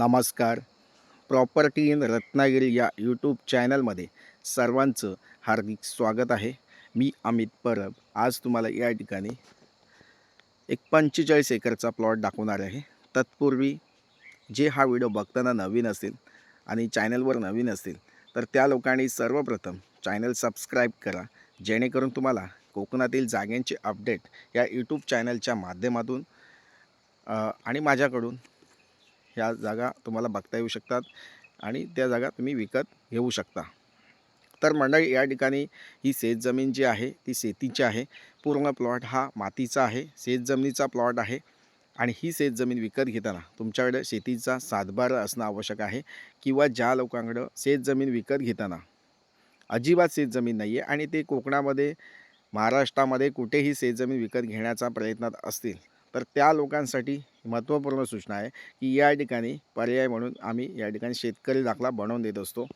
नमस्कार. Property in Ratnagiri या YouTube चॅनलमध्ये सर्वांचं हार्दिक स्वागत आहे. मी अमित परब. आज तुम्हाला या ठिकाणी एक पंचेचाळीस एकरचा प्लॉट दाखवणार आहे. तत्पूर्वी जे हा व्हिडिओ बघताना नवीन असतील आणि चॅनलवर नवीन असतील तर त्या लोकांनी सर्वप्रथम चॅनल सबस्क्राईब करा. जेणेकरून तुम्हाला कोकणातील जाग्यांचे अपडेट या यूट्यूब चॅनलच्या माध्यमातून आणि माझ्याकडून ह्या जागा तुम्हाला बघता येऊ शकतात आणि त्या जागा तुम्ही विकत घेऊ शकता. तर मंडळी या ठिकाणी ही शेतजमीन जी आहे ती शेतीची आहे. पूर्ण प्लॉट हा मातीचा आहे शेतजमिनीचा प्लॉट आहे. आणि ही शेतजमीन विकत घेताना तुमच्याकडे शेतीचा सातबार असणं आवश्यक आहे किंवा ज्या लोकांकडं शेतजमीन विकत घेताना अजिबात शेतजमीन नाही आहे आणि ते कोकणामध्ये महाराष्ट्रामध्ये कुठेही शेतजमीन विकत घेण्याचा प्रयत्नात असतील तर त्या लोकांसाठी महत्त्वपूर्ण सूचना आहे की या ठिकाणी पर्याय म्हणून आम्ही या ठिकाणी शेतकरी दाखला बनवून देत असतो.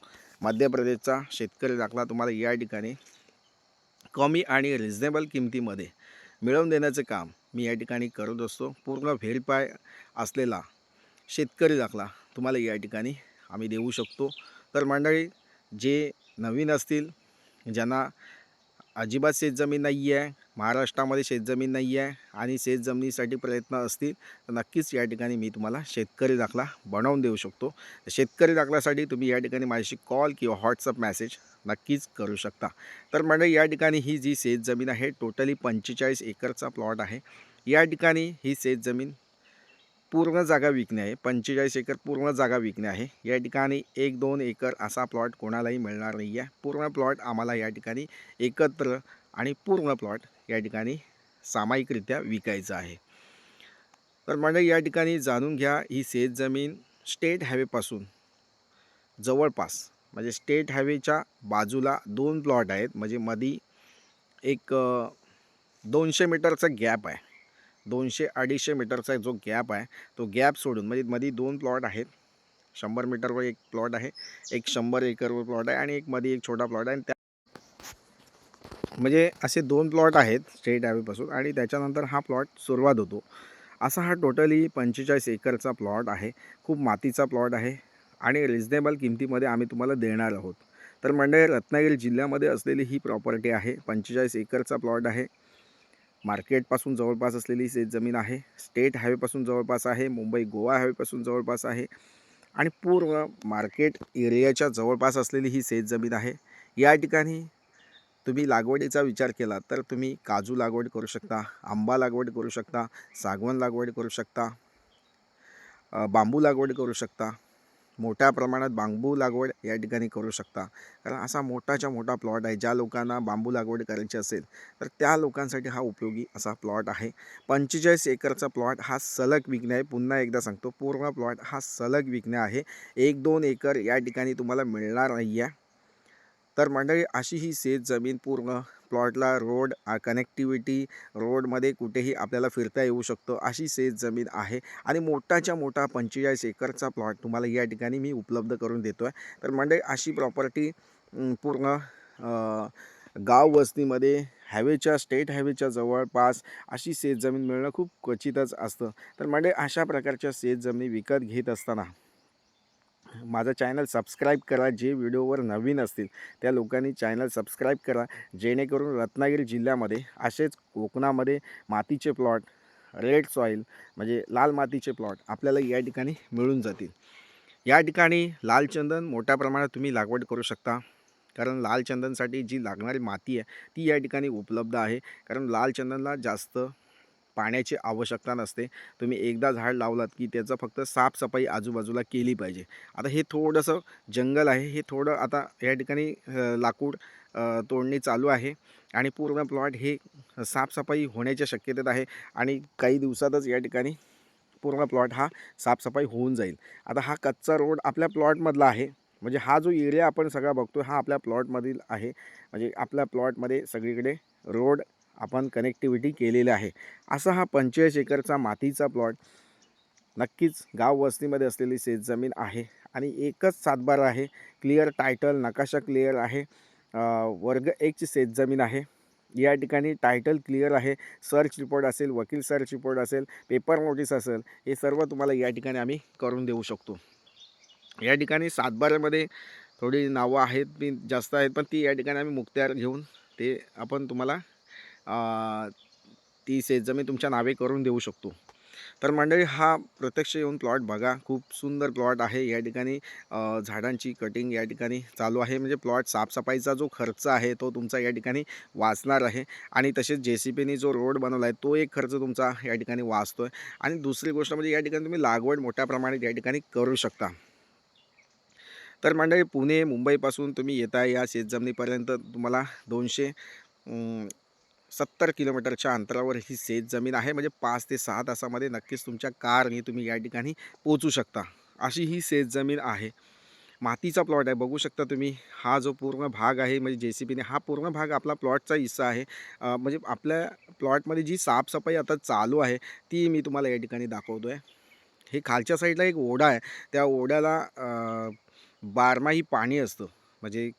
मध्य प्रदेशचा शेतकरी दाखला तुम्हाला या ठिकाणी कमी आणि रिझनेबल किमतीमध्ये मिळवून देण्याचं काम मी या ठिकाणी करत असतो. पूर्ण व्हेरीफाय असलेला शेतकरी दाखला तुम्हाला या ठिकाणी आम्ही देऊ शकतो. तर मंडळी जे नवीन असतील ज्यांना अजिबात शेतजमीन नाही आहे महाराष्ट्रामध्ये शेतजमीन नाही आहे आणि शेतजमिनीसाठी प्रयत्न असतील तर नक्कीच या ठिकाणी मी तुम्हाला शेतकरी दाखला बनवून देऊ शकतो. शेतकरी दाखल्यासाठी तुम्ही या ठिकाणी माझ्याशी कॉल किंवा व्हॉट्सअप मेसेज नक्कीच करू शकता. तर म्हणजे या ठिकाणी ही जी शेतजमीन आहे टोटली पंचेचाळीस एकरचा प्लॉट आहे. या ठिकाणी ही शेतजमीन पूर्ण जागा विकणे आहे. पंचेचाळीस एकर पूर्ण जागा विकणे आहे. या ठिकाणी एक दोन एकर असा प्लॉट कोणालाही मिळणार नाही आहे पूर्ण प्लॉट आम्हाला या ठिकाणी एकत्र आणि पूर्ण प्लॉट या ठिकाणी सामायिकरित्या विकायचं आहे. तर मंडळी या ठिकाणी जाणून घ्या ही शेतजमीन स्टेट हायवेपासून जवळपास म्हणजे स्टेट हायवेच्या बाजूला दोन प्लॉट आहेत. म्हणजे मधी एक दोनशे मीटरचा गॅप आहे. दोनशे अडीचशे मीटरचा जो गॅप आहे तो गॅप सोडून म्हणजे मध्ये दोन प्लॉट आहेत. शंभर मीटरवर एक प्लॉट आहे एक शंभर एकरवर प्लॉट आहे आणि एक मध्ये एक छोटा प्लॉट आहे आणि त्या म्हणजे असे दोन प्लॉट आहेत स्टेट हायवेपासून आणि त्याच्यानंतर हा प्लॉट सुरुवात होतो. असा हा टोटली पंचेचाळीस एकरचा प्लॉट आहे. खूप मातीचा प्लॉट आहे आणि रिजनेबल किमतीमध्ये आम्ही तुम्हाला देणार आहोत. तर म्हणजे रत्नागिरी जिल्ह्यामध्ये असलेली ही प्रॉपर्टी आहे. पंचेचाळीस एकरचा प्लॉट आहे. मार्केटपासून जवळपास असलेली शेतजमीन आहे. स्टेट हायवेपासून जवळपास आहे. मुंबई गोवा हायवेपासून जवळपास आहे. आणि पूर्ण मार्केट एरियाच्या जवळपास असलेली ही शेतजमीन आहे. या ठिकाणी तुम्ही लागवडीचा विचार केला तर तुम्ही काजू लागवड करू शकता आंबा लागवड करू शकता सागवण लागवड करू शकता बांबू लागवड करू शकता मोठ्या प्रमाणात बांबू लागवड या ठिकाणी करू शकता. कारण असा मोठाच्या मोठा प्लॉट आहे ज्या लोकांना बांबू लागवड करायची असेल तर त्या लोकांसाठी हा उपयोगी असा प्लॉट आहे. पंचेचाळीस एकरचा प्लॉट हा सलग विकणे आहे. पुन्हा एकदा सांगतो पूर्ण प्लॉट हा सलग विकणे आहे. एक दोन एकर या ठिकाणी तुम्हाला मिळणार नाही आहे तर मंडळी अशी ही शेत जमीन पूर्ण प्लॉटला रोड कनेक्टिव्हिटी रोडमध्ये कुठेही आपल्याला फिरता येऊ शकतो अशी शेत जमीन आहे. आणि मोठाच्या मोठा पंचेचाळीस एकरचा प्लॉट तुम्हाला या ठिकाणी मी उपलब्ध करून देतो आहे तर मंडळी अशी प्रॉपर्टी पूर्ण गाव वस्तीमध्ये हायवेच्या स्टेट हायवेच्या जवळपास अशी शेतजमीन मिळणं खूप क्वचितच असतं. तर म्हणजे अशा प्रकारच्या शेतजमिनी विकत घेत असताना माझं चॅनल सबस्क्राईब करा जे व्हिडिओवर नवीन असतील त्या लोकांनी चॅनल सबस्क्राईब करा जेणेकरून रत्नागिरी जिल्ह्यामध्ये असेच कोकणामध्ये मातीचे प्लॉट रेड सॉईल म्हणजे लाल मातीचे प्लॉट आपल्याला या ठिकाणी मिळून जातील. या ठिकाणी लाल चंदन मोठ्या प्रमाणात तुम्ही लागवड करू शकता. कारण लाल चंदनसाठी जी लागणारी माती आहे ती या ठिकाणी उपलब्ध आहे. कारण लाल चंदनला जास्त पाण्याची आवश्यकता नसते. तुम्ही एकदा झाड लावलात की त्याचं फक्त साफसफाई आजूबाजूला केली पाहिजे. आता हे थोडंसं जंगल आहे. हे थोडं आता या ठिकाणी लाकूड तोडणी चालू आहे. आणि पूर्ण प्लॉट हे साफसफाई होण्याच्या शक्यतेत आहे. आणि काही दिवसातच या ठिकाणी पूर्ण प्लॉट हा साफसफाई होऊन जाईल. आता हा कच्चा रोड आपल्या प्लॉटमधला आहे. म्हणजे हा जो एरिया आपण सगळा बघतो हा आपल्या प्लॉटमधील आहे. म्हणजे आपल्या प्लॉटमध्ये सगळीकडे रोड आपण कनेक्टिव्हिटी केलेली आहे. असा हा पंचेचाळीस एकरचा मातीचा प्लॉट नक्कीच गाव वस्तीमध्ये असलेली शेतजमीन आहे आणि एकच सातबार आहे. क्लिअर टायटल नकाशा क्लिअर आहे. वर्ग एकची शेतजमीन आहे. या ठिकाणी टायटल क्लिअर आहे. सर्च रिपोर्ट असेल वकील सर्च रिपोर्ट असेल पेपर नोटीस असेल हे सर्व तुम्हाला या ठिकाणी आम्ही करून देऊ शकतो. या ठिकाणी सातबाऱ्यामध्ये थोडी नावं आहेत मी जास्त आहेत पण ती या ठिकाणी आम्ही मुक्त्यार घेऊन ते आपण तुम्हाला ती शेतजमीन तुमच्या नावे करून देऊ शकतो. तर मंडळी हा प्रत्यक्ष येऊन प्लॉट बघा. खूप सुंदर प्लॉट आहे. या ठिकाणी झाडांची कटिंग या ठिकाणी चालू आहे. म्हणजे प्लॉट साफसफाईचा जो खर्च आहे तो तुमचा या ठिकाणी वाचणार आहे. आणि तसेच जे सी पीने जो रोड बनवला आहे तो एक खर्च तुमचा या ठिकाणी वाचतो आहे आणि दुसरी गोष्ट म्हणजे या ठिकाणी तुम्ही लागवड मोठ्या प्रमाणात या ठिकाणी करू शकता. तर मंडळी पुणे मुंबईपासून तुम्ही येता या शेतजमिनीपर्यंत तुम्हाला दोनशे सत्तर किलोमीटरच्या अंतरावर ही शेतजमीन आहे. म्हणजे पाच ते सहा तासामध्ये नक्कीच तुमच्या कारने तुम्ही या ठिकाणी पोचू शकता. अशी ही शेतजमीन आहे. मातीचा प्लॉट आहे. बघू शकता तुम्ही हा जो पूर्ण भाग आहे म्हणजे जे सी बीने हा पूर्ण भाग आपला प्लॉटचा हिस्सा आहे. म्हणजे आपल्या प्लॉटमध्ये जी साफसफाई आता चालू आहे ती मी तुम्हाला या ठिकाणी दाखवतो आहे हे खालच्या साईडला एक ओढा आहे. त्या ओढ्याला बारमाही पाणी असतं. म्हणजे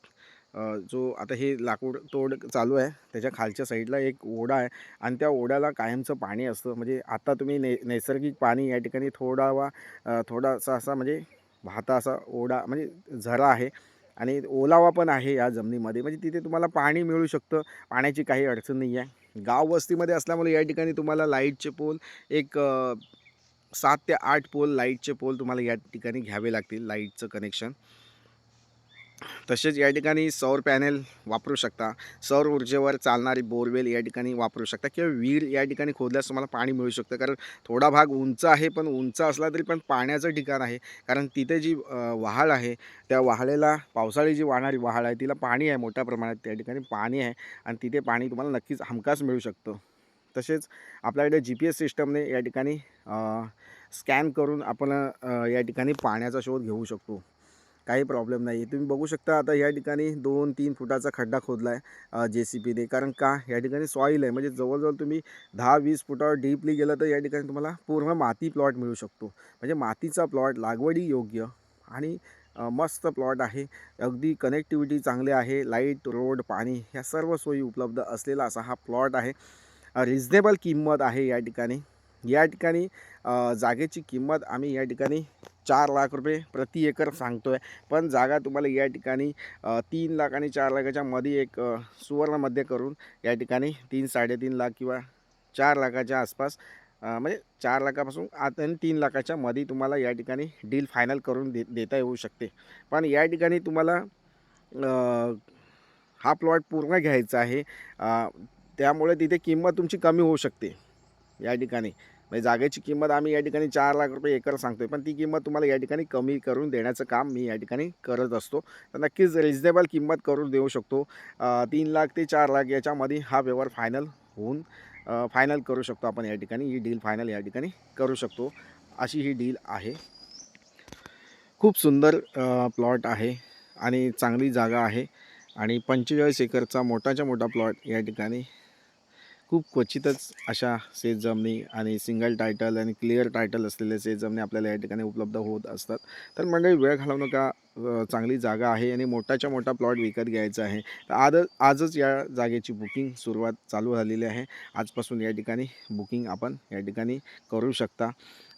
जो आता हे लाकूड तोड चालू आहे त्याच्या खालच्या साईडला एक ओढा आहे आणि त्या ओढ्याला कायमचं पाणी असतं. म्हणजे आता तुम्ही ने नैसर्गिक पाणी या ठिकाणी थोडा वा थोडासा असा म्हणजे वाहता असा ओढा म्हणजे झरा आहे आणि ओलावा पण आहे या जमिनीमध्ये. म्हणजे तिथे तुम्हाला पाणी मिळू शकतं पाण्याची काही अडचण नाही आहे. गाव वस्तीमध्ये असल्यामुळे या ठिकाणी तुम्हाला लाईटचे पोल एक सात ते आठ पोल लाईटचे पोल तुम्हाला या ठिकाणी घ्यावे लागतील लाईटचं कनेक्शन. तसेच या ठिकाणी सौर पॅनेल वापरू शकता. सौर ऊर्जेवर चालणारी बोरवेल या ठिकाणी वापरू शकता किंवा विहीर या ठिकाणी खोदल्यास तुम्हाला पाणी मिळू शकतं. कारण थोडा भाग उंच आहे पण उंच असला तरी पण पाण्याचं ठिकाण आहे. कारण तिथे जी वहाळ आहे त्या वहाळेला पावसाळी जी वाहणारी वहाळ आहे तिला पाणी आहे मोठ्या प्रमाणात. त्या ठिकाणी पाणी आहे आणि तिथे पाणी तुम्हाला नक्कीच हमखास मिळू शकतं. तसेच आपल्याकडे जी पी एस सिस्टमने या ठिकाणी स्कॅन करून आपण या ठिकाणी पाण्याचा शोध घेऊ शकतो. काही प्रॉब्लेम नाही आहे तुम्ही बघू शकता आता या ठिकाणी दोन तीन फुटाचा खड्डा खोदला आहे जे सी पीने कारण का? या ठिकाणी सॉईल आहे. म्हणजे जवळजवळ तुम्ही दहा वीस फुटावर डीपली गेलं तर या ठिकाणी तुम्हाला पूर्ण माती प्लॉट मिळू शकतो. म्हणजे मातीचा प्लॉट लागवडी योग्य आणि मस्त प्लॉट आहे. अगदी कनेक्टिव्हिटी चांगली आहे. लाइट रोड पाणी ह्या सर्व सोयी उपलब्ध असलेला असा हा प्लॉट आहे. रिजनेबल किंमत आहे या ठिकाणी. या ठिकाणी जागेची किंमत आम्ही या ठिकाणी चार लाख रुपये प्रति एकर सांगतो आहे पण जागा तुम्हाला या ठिकाणी तीन लाख आणि चार लाखाच्या मध्ये एक सुवर्णमध्ये करून या ठिकाणी तीन साडेतीन लाख किंवा चार लाखाच्या आसपास म्हणजे चार लाखापासून आत आणि तीन लाखाच्या मध्ये तुम्हाला या ठिकाणी डील फायनल करून दे देता येऊ शकते. पण या ठिकाणी तुम्हाला हा प्लॉट पूर्ण घ्यायचा आहे. त्यामुळे तिथे किंमत तुमची कमी होऊ शकते या ठिकाणी. म्हणजे जागेची किंमत आम्ही या ठिकाणी चार लाख रुपये एकर सांगतोय. पण ती किंमत तुम्हाला या ठिकाणी कमी करून देण्याचं काम मी या ठिकाणी करत असतो. तर नक्कीच रिजनेबल किंमत करून देऊ शकतो. तीन लाख ते चार लाख याच्यामध्ये हा व्यवहार फायनल होऊन फायनल करू शकतो आपण या ठिकाणी. ही डील फायनल या ठिकाणी करू शकतो. अशी ही डील आहे. खूप सुंदर प्लॉट आहे आणि चांगली जागा आहे. आणि पंचेचाळीस एकरचा मोठाच्या मोठा प्लॉट या ठिकाणी खूप क्वचितच अशा शेतजमिनी आणि सिंगल टायटल आणि क्लिअर टायटल असलेले सेज जमनी आपल्याला या ठिकाणी उपलब्ध होत असतात. तर मंडळी वेळ घालवू नका. चांगली जागा आहे आणि मोठाच्या मोठा प्लॉट विकत घ्यायचा आहे. तर आज आजच या जागेची बुकिंग सुरुवात चालू झालेली आहे. आजपासून या ठिकाणी बुकिंग आपण या ठिकाणी करू शकता.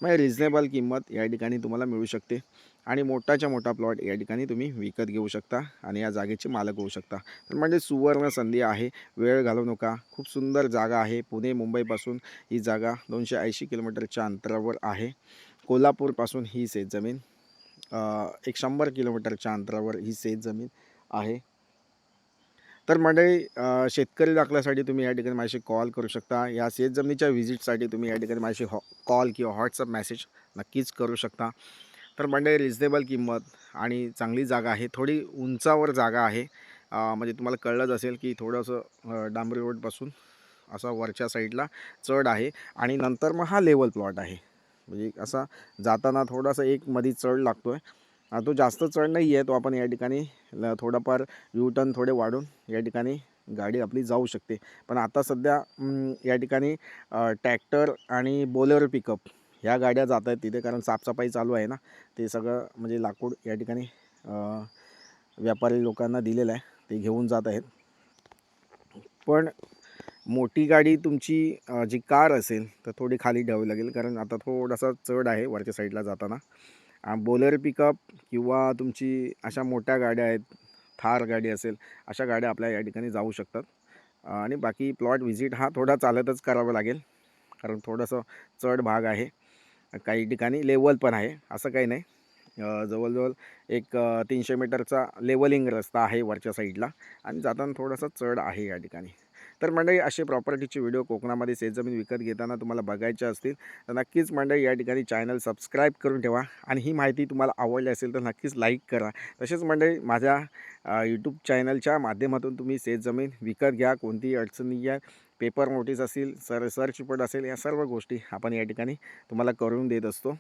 म्हणजे रिजनेबल किंमत या ठिकाणी तुम्हाला मिळू शकते आणि मोठाच्या मोठा प्लॉट या ठिकाणी तुम्ही विकत घेऊ शकता आणि या जागेचे मालक होऊ शकता. तर म्हणजे सुवर्ण संधी आहे. वेळ घालवू नका. खूप सुंदर जागा आहे. पुणे मुंबईपासून ही जागा दोनशे ऐंशी किलोमीटरच्या अंतरावर आहे. कोल्हापूरपासून ही शेतजमीन एक शंभर किलोमीटरच्या अंतरावर ही शेतजमीन आहे. तर मंडळी शेतकरी दाखल्यासाठी तुम्ही या ठिकाणी माझ्याशी कॉल करू शकता. या शेतजमिनीच्या व्हिजिटसाठी तुम्ही या ठिकाणी माझ्याशी हॉ कॉल किंवा व्हॉट्सअप मेसेज नक्कीच करू शकता. तर मंडळी रिजनेबल किंमत आणि चांगली जागा आहे. थोडी उंचावर जागा आहे. म्हणजे तुम्हाला कळलंच असेल की थोडंसं डांबरी रोडपासून असा वरच्या साईडला चढ आहे. आणि नंतर मग हा लेवल प्लॉट आहे. म्हणजे असा जाताना थोडासा एक मध्ये चढ लागतो आहे तो जास्त चढ नाही आहे तो आपण या ठिकाणी ल- थोडाफार यू थोडे वाढून या ठिकाणी गाडी आपली जाऊ शकते. पण आता सध्या या ठिकाणी ट्रॅक्टर आणि बोलेरो पिकअप ह्या गाड्या जात आहेत तिथे कारण साफसफाई चालू आहे ना ते सगळं म्हणजे लाकूड या ठिकाणी व्यापारी लोकांना दिलेलं आहे ते घेऊन जात आहेत. पण मोठी गाडी तुमची जी कार असेल तर थोडी खाली ठेवावी लागेल. कारण आता थोडासा चढ आहे वरच्या साईडला जाताना. बोलेरो पिकअप किंवा तुमची अशा मोठ्या गाड्या आहेत थार गाडी असेल अशा गाड्या आपल्या या ठिकाणी जाऊ शकतात. आणि बाकी प्लॉट व्हिजिट हा थोडा चालतच करावा लागेल. कारण थोडंसं चढ भाग आहे. काही ठिकाणी लेवल पण आहे. असं काही नाही. जवळजवळ एक तीनशे मीटरचा लेवलिंग रस्ता आहे वरच्या साईडला. आणि जाताना थोडासा चढ आहे या ठिकाणी. तर मंडळी असे प्रॉपर्टीचे व्हिडिओ कोकणामध्ये शेतजमीन विकत घेताना तुम्हाला बघायचे असतील तर नक्कीच मंडळी या ठिकाणी चॅनल सबस्क्राईब करून ठेवा आणि ही माहिती तुम्हाला आवडली असेल तर नक्कीच लाईक करा. तसेच मंडळी माझ्या यूट्यूब चॅनलच्या माध्यमातून तुम्ही शेतजमीन विकत घ्या. कोणतीही अडचणी घ्या पेपर नोटीस असेल सर सर्च रिपोर्ट असेल या सर्व गोष्टी आपण या ठिकाणी तुम्हाला करून देत असतो.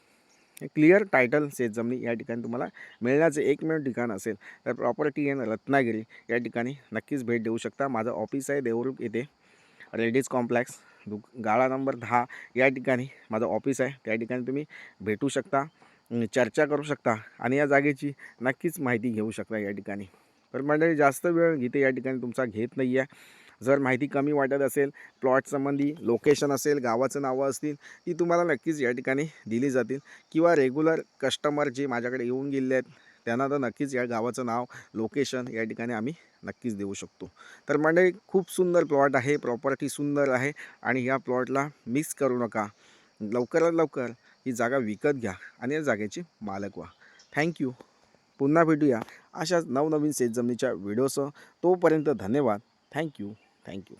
क्लिअर टायटल शेतजमिनी या ठिकाणी तुम्हाला मिळण्याचं एकमेव ठिकाण असेल. तर प्रॉपर्टी इन रत्नागिरी या ठिकाणी नक्कीच भेट देऊ शकता. माझं ऑफिस आहे देवरूप येथे. रेडीज कॉम्प्लेक्स दु गाळा नंबर दहा या ठिकाणी माझं ऑफिस आहे. त्या ठिकाणी तुम्ही भेटू शकता चर्चा करू शकता आणि या जागेची नक्कीच माहिती घेऊ शकता या ठिकाणी. तर मंडळी जास्त वेळ इथे या ठिकाणी तुमचा घेत नाही आहे जर माहिती कमी वाटत असेल प्लॉटसंबंधी लोकेशन असेल गावाचं नावं असतील ती तुम्हाला नक्कीच या ठिकाणी दिली जातील. किंवा रेग्युलर कस्टमर जे माझ्याकडे येऊन गेले आहेत त्यांना तर नक्कीच या गावाचं नाव लोकेशन या ठिकाणी आम्ही नक्कीच देऊ शकतो. तर मंडळी खूप सुंदर प्लॉट आहे प्रॉपर्टी सुंदर आहे आणि या प्लॉटला मिक्स करू नका. लवकरात लवकर ही जागा विकत घ्या आणि या जागेची मालक व्हा. थँक्यू पुन्हा भेटूया अशाच नवनवीन शेतजमिनीच्या व्हिडिओसह तोपर्यंत धन्यवाद. Thank you thank you